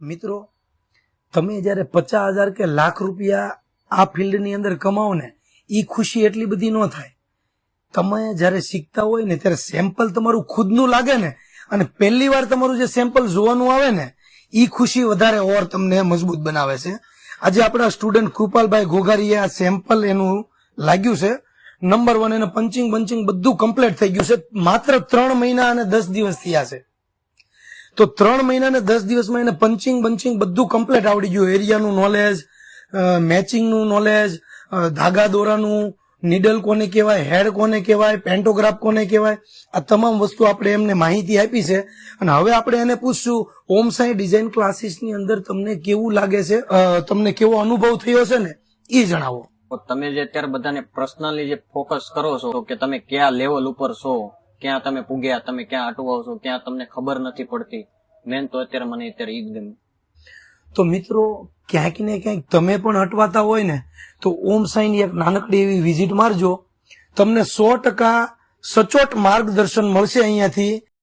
મિત્રો, તમે જ્યારે પચાસ હજાર કે લાખ રૂપિયા આ ફિલ્ડની અંદર કમાવો ને એ ખુશી એટલી બધી ન થાય. તમે જ્યારે શીખતા હોય ને, ત્યારે સેમ્પલ તમારું ખુદનું લાગે ને, અને પહેલી વાર તમારું જે સેમ્પલ જોવાનું આવે ને એ ખુશી વધારે ઓર તમને મજબૂત બનાવે છે. આજે આપણા સ્ટુડન્ટ કૃપાલભાઈ ઘોઘારીએ આ સેમ્પલ એનું લાગ્યું છે. નંબર વન એને પંચિંગ બંચિંગ બધું કમ્પ્લીટ થઈ ગયું છે. માત્ર ત્રણ મહિના અને દસ દિવસ થયા છે. તો ત્રણ મહિના ને દસ દિવસમાં એને પંચિંગ બંચિંગ બધું કમ્પ્લીટ આવડી ગયું. એરિયાનું નોલેજ મેચિંગનું નોલેજ ધાગા દોરાનું નીડલ કોને કહેવાય હેડ કોને કહેવાય પેન્ટોગ્રાફ કોને કહેવાય, આ તમામ વસ્તુ આપણે એમને માહિતી આપી છે. અને હવે આપણે એને પૂછશું, ઓમ સાઈ ડિઝાઇન ક્લાસીસની અંદર તમને કેવું લાગે છે? તમને કેવો અનુભવ થયો છે ને? એ જણાવો. તમે જે અત્યારે બધાને પર્સનલી જે ફોકસ કરો છો કે તમે કયા લેવલ ઉપર છો? ક્યાં તમે પૂગ્યા, તમે ક્યાં અટવાઓ છો ક્યાં તમને ખબર નથી પડતી. મેન તો અત્યારે મને અત્યારે ઈ જ ગમ્યું. તો મિત્રો, ક્યાંક ને ક્યાંક તમે પણ અટવાતા હોય ને, તો ઓમ સાઈની એક નાનકડી એવી વિઝિટ મારજો. તમને સો ટકા સચોટ માર્ગદર્શન મળશે અહીંયાથી.